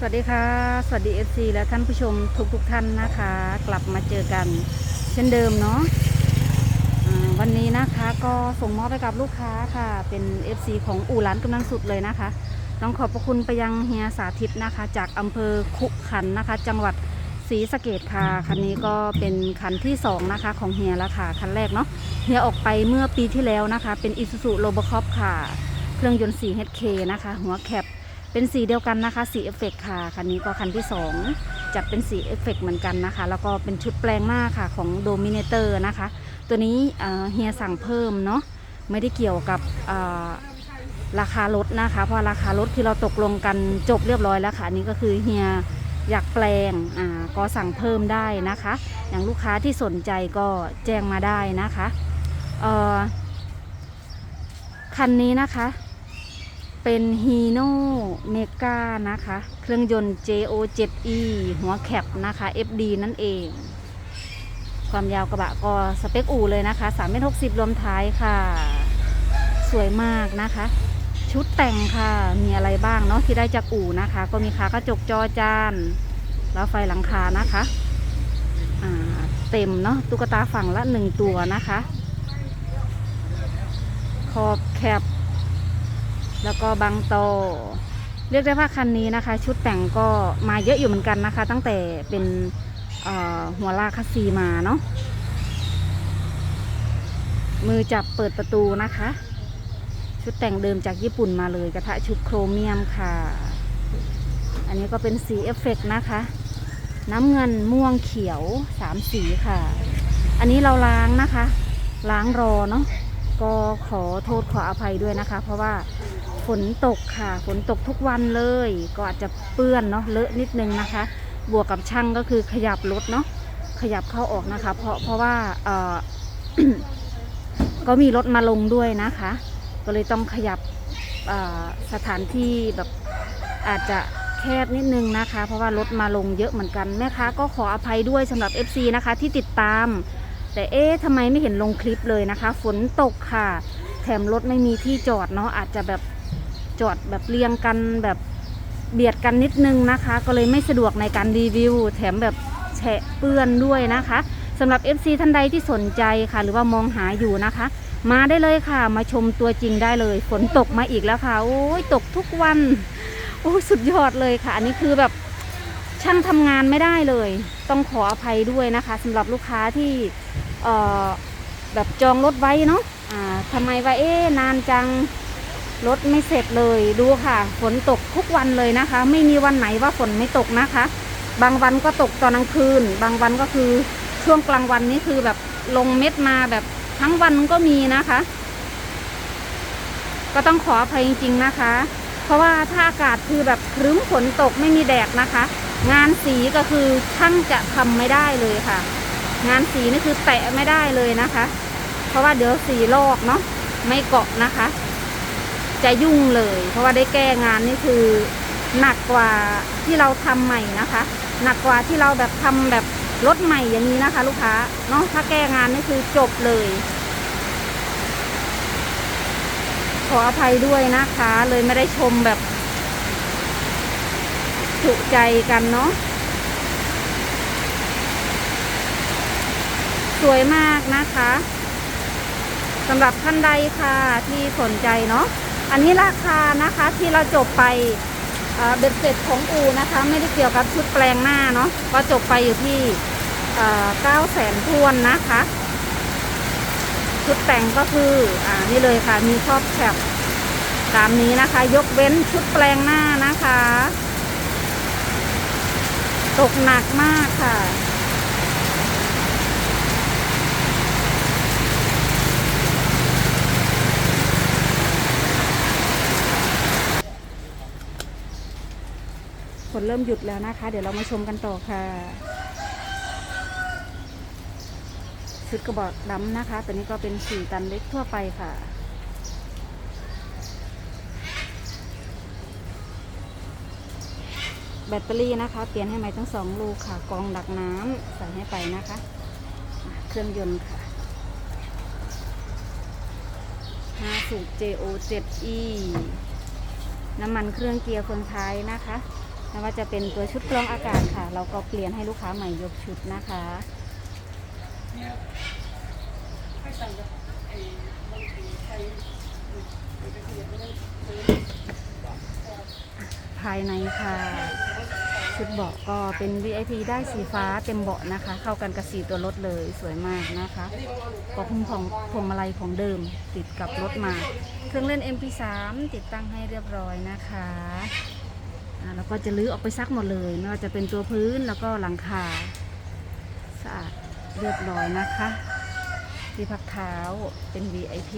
สวัสดีค่ะ สวัสดี FC และท่านผู้ชมทุกทุกๆท่านนะคะ กลับมาเจอกัน เช่นเดิมเนาะวันนี้นะคะก็ส่งมอบไปกับลูกค้าค่ะ เป็น FC ของอู่ร้านกำลังสุดเลยนะคะต้องขอบพระคุณไปยังเฮียสาธิตนะคะ จากอำเภอขุขันนะคะ จังหวัดศรีสะเกดค่ะ คันนี้ก็เป็นคันที่สองนะคะ ของเฮียแล้วค่ะ คันแรกเนาะเฮียออกไปเมื่อปีที่แล้วนะคะ เป็น Isuzu r o b o c o p ค่ะ เครื่องยนต์ 4HK นะคะ หัวแคป เป็นสีเดียวกันนะคะ สีเอฟเฟกค่ะ คันนี้ก็คันที่ 2 จัดเป็นสีเอฟเฟกเหมือนกันนะคะ แล้วก็เป็นชุดแปลงหน้าค่ะของโดมิเนเตอร์นะคะ ตัวนี้เฮียสั่งเพิ่มเนาะ ไม่ได้เกี่ยวกับราคารถนะคะ เพราะราคารถคือเราตกลงกันจบเรียบร้อยแล้วค่ะ อันนี้ก็คือเฮียอยากแปลงอ่าก็สั่งเพิ่มได้นะคะ อย่างลูกค้าที่สนใจก็แจ้งมาได้นะคะคันนี้นะคะ เป็นฮีโน่เมกานะคะ เครื่องยนต์ JO7E หัวแคปนะคะ FD นั่นเอง ความยาวกระบะก็สเปคอู่เลยนะคะ3เมตร60รวมท้ายค่ะ สวยมากนะคะ ชุดแต่งค่ะมีอะไรบ้างเนาะที่ได้จากอู่นะคะ ก็มีขากระจกจอจาน แล้วไฟหลังคานะคะเต็มเนาะตุ๊กตาฝั่งละหนึ่งตัวนะคะ ขอบแคป แล้วก็บางโตเรียกได้ว่าคันนี้นะคะ ชุดแต่งก็มาเยอะอยู่เหมือนกันนะคะ ตั้งแต่เป็นหัวลากคัสซีมาเนาะมือจับเปิดประตูนะคะ ชุดแต่งเดิมจากญี่ปุ่นมาเลย กระทะชุบโครเมียมค่ะ อันนี้ก็เป็นสีเอฟเฟกต์นะคะ น้ำเงินม่วงเขียวสามสีค่ะ อันนี้เราล้างนะคะ ล้างรอเนาะก็ขอโทษขออภัยด้วยนะคะ เพราะว่า ฝนตกค่ะ ฝนตกทุกวันเลย ก็อาจจะเปื้อนเนาะเลอะนิดนึงนะคะ บวกกับช่างก็คือขยับรถเนาะขยับเข้าออกนะคะ เพราะเพราะว่าเออก็มีรถมาลงด้วยนะคะ ก็เลยต้องขยับสถานที่แบบอาจจะแคบนิดนึงนะคะ เพราะว่ารถมาลงเยอะเหมือนกันแม่ค้าก็ขออภัยด้วยสำหรับ FC นะคะที่ติดตาม แต่เอ๊ะทำไมไม่เห็นลงคลิปเลยนะคะ ฝนตกค่ะ แถมรถไม่มีที่จอดเนาะอาจจะแบบ จอดแบบเรียงกันแบบเบียดกันนิดนึงนะคะ ก็เลยไม่สะดวกในการรีวิว แถมแบบแฉะเปื้อนด้วยนะคะสำหรับ FC ท่านใดที่สนใจค่ะ หรือว่ามองหาอยู่นะคะ มาได้เลยค่ะ มาชมตัวจริงได้เลย ฝนตกมาอีกแล้วค่ะ โอ้ยตกทุกวันโอ้สุดยอดเลยค่ะ อันนี้คือแบบช่างทำงานไม่ได้เลย ต้องขออภัยด้วยนะคะสำหรับลูกค้าที่แบบจองรถไว้เนาะอ่าทำไมว่าเอ๊ะนานจัง รถไม่เสร็จเลยดูค่ะ ฝนตกทุกวันเลยนะคะ ไม่มีวันไหนว่าฝนไม่ตกนะคะ บางวันก็ตกตอนกลางคืน บางวันก็คือช่วงกลางวันนี่คือแบบลงเม็ดมาแบบทั้งวันก็มีนะคะ ก็ต้องขออภัยจริง ๆนะคะ เพราะว่าถ้าอากาศคือแบบครึ้มฝนตกไม่มีแดดนะคะ งานสีก็คือช่างจะทำไม่ได้เลยค่ะ งานสีนี่คือแตะไม่ได้เลยนะคะ เพราะว่าเดี๋ยวสีลอกเนาะไม่เกาะนะคะ จะยุ่งเลย เพราะว่าได้แก้งานนี่คือหนักกว่าที่เราทำใหม่นะคะ หนักกว่าที่เราแบบทำแบบรถใหม่อย่างนี้นะคะ ลูกค้าเนาะถ้าแก้งานนี่คือจบเลย ขออภัยด้วยนะคะ เลยไม่ได้ชมแบบจุใจกันเนาะสวยมากนะคะสำหรับท่านใดค่ะที่สนใจเนาะ อันนี้ราคานะคะที่เราจบไปเบ็ดเสร็จของอูนะคะ ไม่ได้เกี่ยวกับชุดแปลงหน้าเนาะก็จบไปอยู่ที่เก้าแสนทวนนะคะ ชุดแต่งก็คืออ่านี่เลยค่ะมีครอบแคปตามนี้นะคะ ยกเว้นชุดแปลงหน้านะคะ ตกหนักมากค่ะ นเริ่มหยุดแล้วนะคะ เดี๋ยวเรามาชมกันต่อค่ะ ชุดกระบอกดำนะคะ ตัวนี้ก็เป็นสี่ตันเล็กทั่วไปค่ะแบตเตอรี่นะคะ เปลี่ยนให้ใหม่ทั้งสองลูกค่ะ กองดักน้ำใส่ให้ไปนะคะ เครื่องยนต์ค่ะ5สูบ JO7E น้ำมันเครื่องเกียร์เฟืองท้ายนะคะ ไม่ว่าจะเป็นตัวชุดกรองอากาศค่ะ เราก็เปลี่ยนให้ลูกค้าใหม่ยกชุดนะคะภายในค่ะ ชุดเบาะก็เป็น VIP ได้สีฟ้าเต็มเบาะนะคะ เข้ากันกับสีตัวรถเลยสวยมากนะคะก็พุ่มของพวงมาลัยของเดิมติดกับรถมา เครื่องเล่น MP3 ติดตั้งให้เรียบร้อยนะคะ แล้วก็จะลื้อออกไปซักหมดเลยไม่ว่าจะเป็นตัวพื้นแล้วก็หลังคาสะอาดเรียบร้อยนะคะ ที่พักเท้าเป็น VIP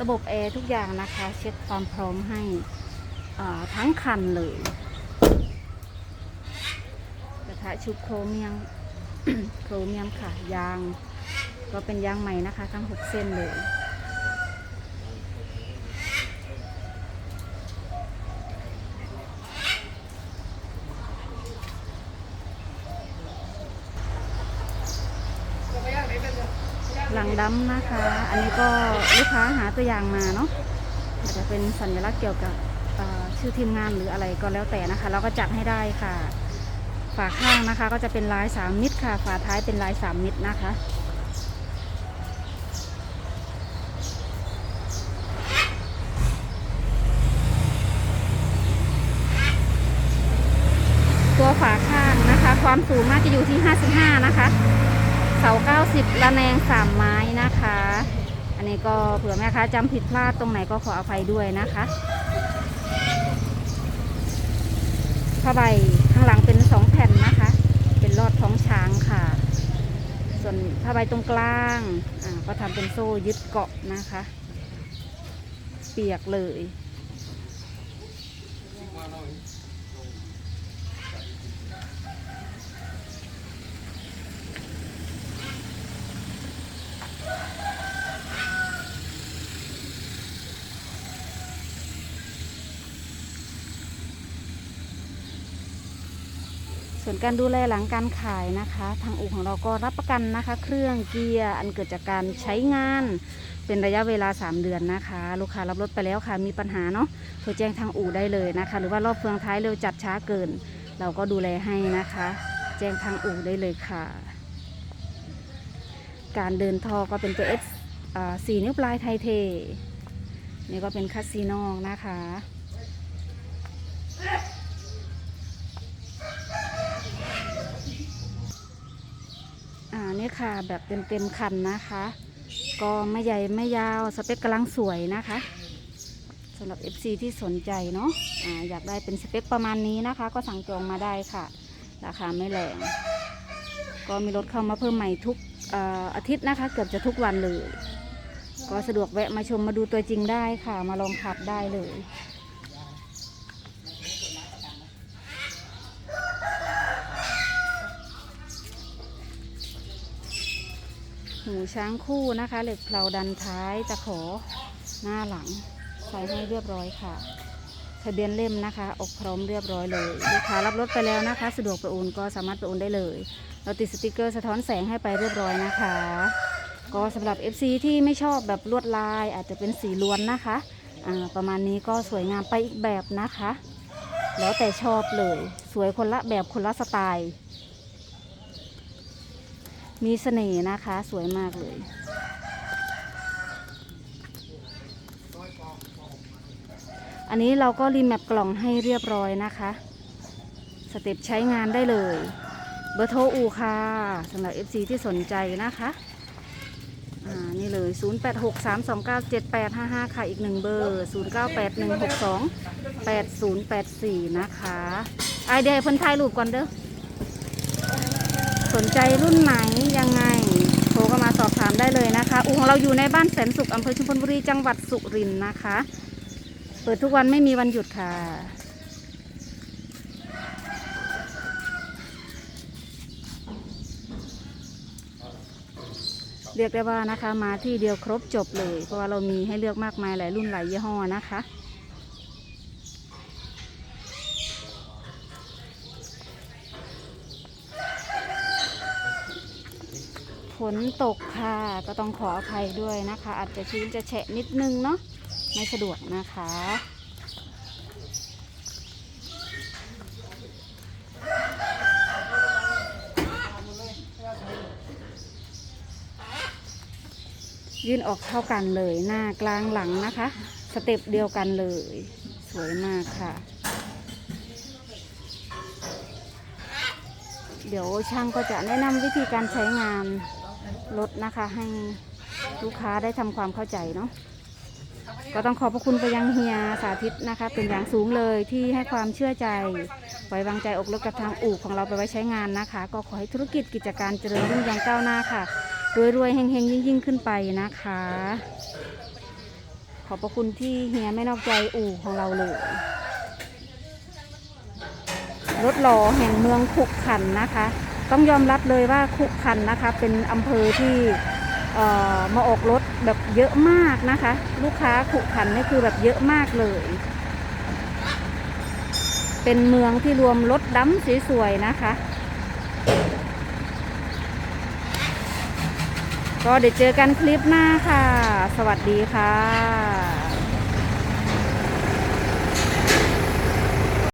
ระบบแอร์ทุกอย่างนะคะ เช็คความพร้อมให้ทั้งคันเลยกระทะชุบโครเมียมโครเมียมค่ะ ยาง ก็เป็นยางใหม่นะคะ ทั้ง 6 เส้นเลย ดำนะคะ อันนี้ก็ลูกค้าหาตัวอย่างมาเนาะอาจจะเป็นสัญลักษณ์เกี่ยวกับชื่อทีมงานหรืออะไรก็แล้วแต่นะคะ เราก็จัดให้ได้ค่ะ ฝาข้างนะคะ ก็จะเป็นลายสามมิตรค่ะ ฝาท้ายเป็นลายสามมิตรนะคะตัวฝาข้างนะคะ ความสูงน่าจะอยู่ที่5า90ระแนง3ไม้นะคะ อันนี้ก็เผื่อแม่ค้าจำผิดพลาดตรงไหนก็ขออภัยด้วยนะคะผ้าใบข้างหลังเป็น2แผ่นนะคะ เป็นลอดท้องช้างค่ะ ส่วนผ้าใบตรงกลางก็ทำเป็นโซ่ยึดเกาะนะคะ เปียกเลย ส่วนการดูแลหลังการขายนะคะ ทางอู่ของเราก็รับประกันนะคะ เครื่องเกียร์อันเกิดจากการใช้งาน เป็นระยะเวลา 3 เดือนนะคะ ลูกค้ารับรถไปแล้วค่ะ มีปัญหาเนาะโทรแจ้งทางอู่ได้เลยนะคะ หรือว่ารอบเฟืองท้ายเร็วจัดช้าเกิน เราก็ดูแลให้นะคะ แจ้งทางอู่ได้เลยค่ะ การเดินท่อก็เป็นตัว S อ่า4นิ้วปลายไทเทนี่ก็เป็นคัสซีนอกนะคะ อ่านี่ ค่ะ แบบเต็มเต็มคันนะคะ ก็ไม่ใหญ่ไม่ยาวสเปคกำลังสวยนะคะสำหรับ FC ที่สนใจเนาะออยากได้เป็นสเปคประมาณนี้นะคะ ก็สั่งจองมาได้ค่ะ ราคาไม่แรงก็มีรถเข้ามาเพิ่มใหม่ทุกอออาทิตย์นะคะ เกือบจะทุกวันเลย ก็สะดวกแวะมาชมมาดูตัวจริงได้ค่ะ มาลองขับได้เลย หูช้างคู่นะคะ เหล็กเพลาดันท้ายตะขอหน้าหลังใส่ให้เรียบร้อยค่ะทะเบียนเล่มนะคะ ออกพร้อมเรียบร้อยเลยลูกค้ารับรถไปแล้วนะคะ สะดวกประโอนก็สามารถประโอนได้เลย เราติดสติกเกอร์สะท้อนแสงให้ไปเรียบร้อยนะคะ ก็สำหรับ FC ที่ไม่ชอบแบบลวดลาย อาจจะเป็นสีล้วนนะคะอ่าประมาณนี้ก็สวยงามไปอีกแบบนะคะ แล้วแต่ชอบเลย สวยคนละแบบคนละสไตล์ มีเสน่ห์นะคะ สวยมากเลย อันนี้เราก็รีแมปกล่องให้เรียบร้อยนะคะ สเต็ปใช้งานได้เลย เบอร์โทรอูค่ะสำหรับ FC ที่สนใจนะคะอ่านี่เลย 0863297855 ค่ะ อีกหนึ่งเบอร์ 0981628084 นะคะไอเดียเพิ่นถ่ายรูปก่อนเด้อ สนใจรุ่นไหนยังไงโทรเข้ามาสอบถามได้เลยนะคะอูของเราอยู่ในบ้านแสนสุขอำเภอชุมพลบุรีจังหวัดสุรินทร์นะคะ เปิดทุกวันไม่มีวันหยุดค่ะเรียกได้ว่านะคะมาที่เดียวครบจบเลย เพราะว่าเรามีให้เลือกมากมายหลายรุ่นหลายยี่ห้อนะคะ ฝนตกค่ะ ก็ต้องขออภัยด้วยนะคะ อาจจะชื้นจะแฉะนิดนึงเนาะไม่สะดวกนะคะ ยื่นออกเท่ากันเลยหน้ากลางหลังนะคะ สเต็ปเดียวกันเลย สวยมากค่ะเดี๋ยวช่างก็จะแนะนำวิธีการใช้งาน รถนะคะให้ลูกค้าได้ทำความเข้าใจเนาะก็ต้องขอบพระคุณไปยังเฮียสาธิตนะคะ เป็นอย่างสูงเลยที่ให้ความเชื่อใจไว้วางใจอกรถกับทางอู่ของเราไปไว้ใช้งานนะคะ ก็ขอให้ธุรกิจกิจการเจริญรุ่งเรืองก้าวหน้าค่ะรวยๆเฮงๆยิ่งๆขึ้นไปนะคะ ขอบพระคุณที่เฮียไม่นอกใจอู่ของเราเลยรถหล่อแห่งเมืองขุขันนะคะ ต้องยอมรับเลยว่าขุขันนะคะ เป็นอำเภอที่เอ่อมาออกรถแบบเยอะมากนะคะ ลูกค้าขุขันนี่คือแบบเยอะมากเลย เป็นเมืองที่รวมรถดำสวยๆนะคะ ก็เดี๋ยวเจอกันคลิปหน้าค่ะ สวัสดีค่ะ